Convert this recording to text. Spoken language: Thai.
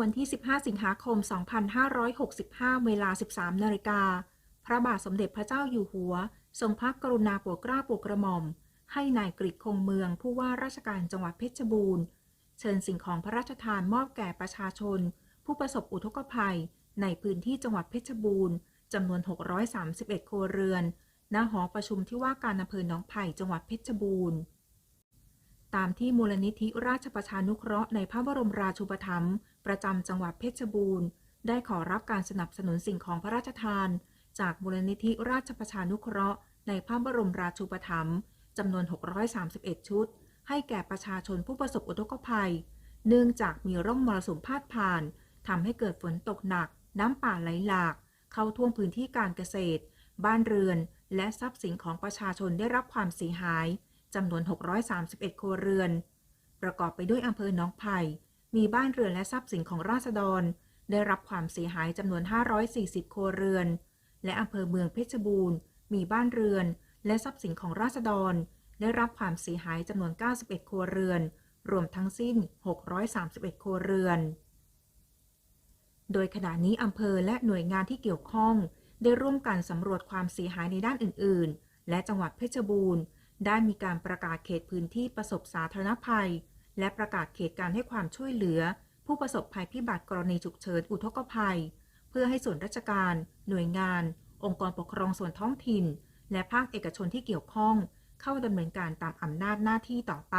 วันที่ 15 สิงหาคม 2565 เวลา 13 นาฬิกา พระบาทสมเด็จพระเจ้าอยู่หัว ทรงพระกรุณาโปรดเกล้าโปรดกระหม่อม ให้นายกฤษคงเมืองผู้ว่าราชการจังหวัดเพชรบูรณ์ เชิญสิ่งของพระราชทานมอบแก่ประชาชน ผู้ประสบอุทกภัย ในพื้นที่จังหวัดเพชรบูรณ์จำนวน 631 ครัวเรือน ณ หอประชุมที่ว่าการอำเภอหนองไผ่จังหวัดเพชรบูรณ์ ตามที่มูลนิธิราชประชานุเคราะห์ในพระบรมราชูปถัมภ์ประจำจังหวัดเพชรบูรณ์ ได้ขอรับการสนับสนุนสิ่งของพระราชทาน จากมูลนิธิราชประชานุเคราะห์ในพระบรมราชูปถัมภ์จำนวน 631 ชุด ให้แก่ประชาชนผู้ประสบอุทกภัย เนื่องจากมีร่องมรสุมพาดผ่านทำให้เกิดฝนตกหนัก น้ำป่าไหลหลาก เข้าท่วมพื้นที่การเกษตร บ้านเรือน และทรัพย์สินของประชาชนได้รับความเสียหาย จำนวน 631 ครัวเรือน ประกอบไปด้วยอำเภอหนองไผ่ มีบ้านเรือนและทรัพย์สินของราษฎร ได้รับความเสียหายจำนวน 540 ครัวเรือน และอำเภอเมืองเพชรบูรณ์ มีบ้านเรือน และทรัพย์สินของราษฎร ได้รับความเสียหายจำนวน 91 ครัวเรือน รวมทั้งสิ้น 631 ครัวเรือน โดยขณะนี้อำเภอและหน่วยงานที่เกี่ยวข้อง ได้ร่วมกันสำรวจความเสียหายในด้านอื่น ๆ และจังหวัดเพชรบูรณ์ ได้มีการประกาศเขตพื้นที่ประสบสาธารณภัย และประกาศเขตการให้ความช่วยเหลือ ผู้ประสบภัยพิบัติกรณีฉุกเฉินอุทกภัย เพื่อให้ส่วนราชการ หน่วยงาน องค์กรปกครองส่วนท้องถิ่น และภาคเอกชนที่เกี่ยวข้อง เข้าดำเนินการตามอำนาจหน้าที่ต่อไป